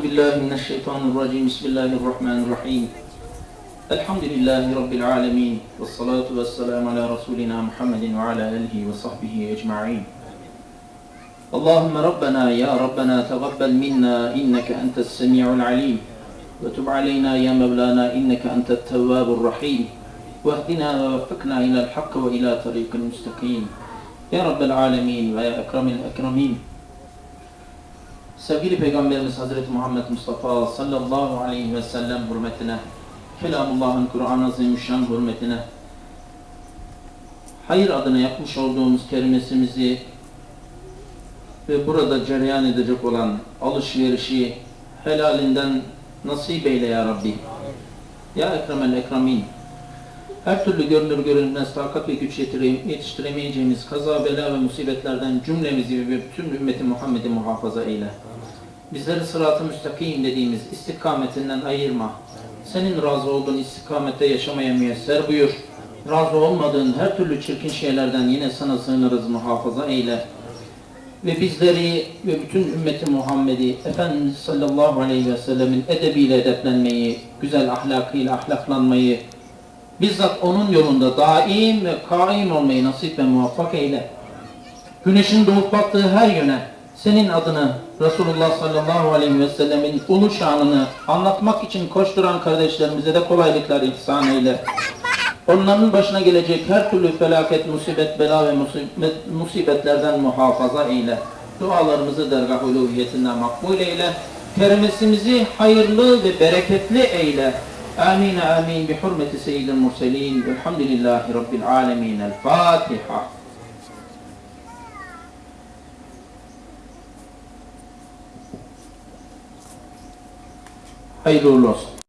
بالله من الشيطان الرجيم. بسم الله الرحمن الرحيم. الحمد لله رب العالمين والصلاة والسلام على رسولنا محمد وعلى آله وصحبه أجمعين. اللهم ربنا يا ربنا تقبل منا إنك أنت السميع العليم. وتب علينا يا مولانا إنك أنت التواب الرحيم. واهدنا ووفقنا إلى الحق وإلى طريق المستقيم. يا رب العالمين ويا أكرم الأكرمين. Sevgili Peygamberimiz Hazreti Muhammed Mustafa sallallahu aleyhi ve sellem hürmetine, Kelamullah'ın Kur'an-ı Azimüşşan hürmetine, hayır adına yapmış olduğumuz kerimesimizi ve burada cereyan edecek olan alışverişi helalinden nasip eyle ya Rabbi. Ya Ekremel Ekremin, her türlü görünür görünmez takat ve güç yetiştiremeyeceğimiz kaza, bela ve musibetlerden cümlemizi ve bütün ümmeti Muhammed'i muhafaza eyle. Bizleri sırat-ı müstakim dediğimiz istikametinden ayırma. Senin razı olduğun istikamette yaşamaya müyesser buyur. Razı olmadığın her türlü çirkin şeylerden yine sana sığınırız muhafaza eyle. Ve bizleri ve bütün ümmeti Muhammed'i Efendimiz sallallahu aleyhi ve sellemin edebiyle edeplenmeyi, güzel ahlakıyla ahlaklanmayı, bizzat onun yolunda daim ve kaim olmayı nasip ve muvaffak eyle. Güneşin doğup battığı her yöne senin adını Resulullah sallallahu aleyhi ve sellemin ulu şanını anlatmak için koşturan kardeşlerimize de kolaylıklar ihsan eyle. Onların başına gelecek her türlü felaket, musibet, bela ve musibet, musibetlerden muhafaza eyle. Dualarımızı dergah uluhiyetinden makbul eyle. Kerimesimizi hayırlı ve bereketli eyle. Amin amin bi hurmeti seyyidil murselin. Velhamdülillahi rabbil alemin. El Fatiha. Hay rulos.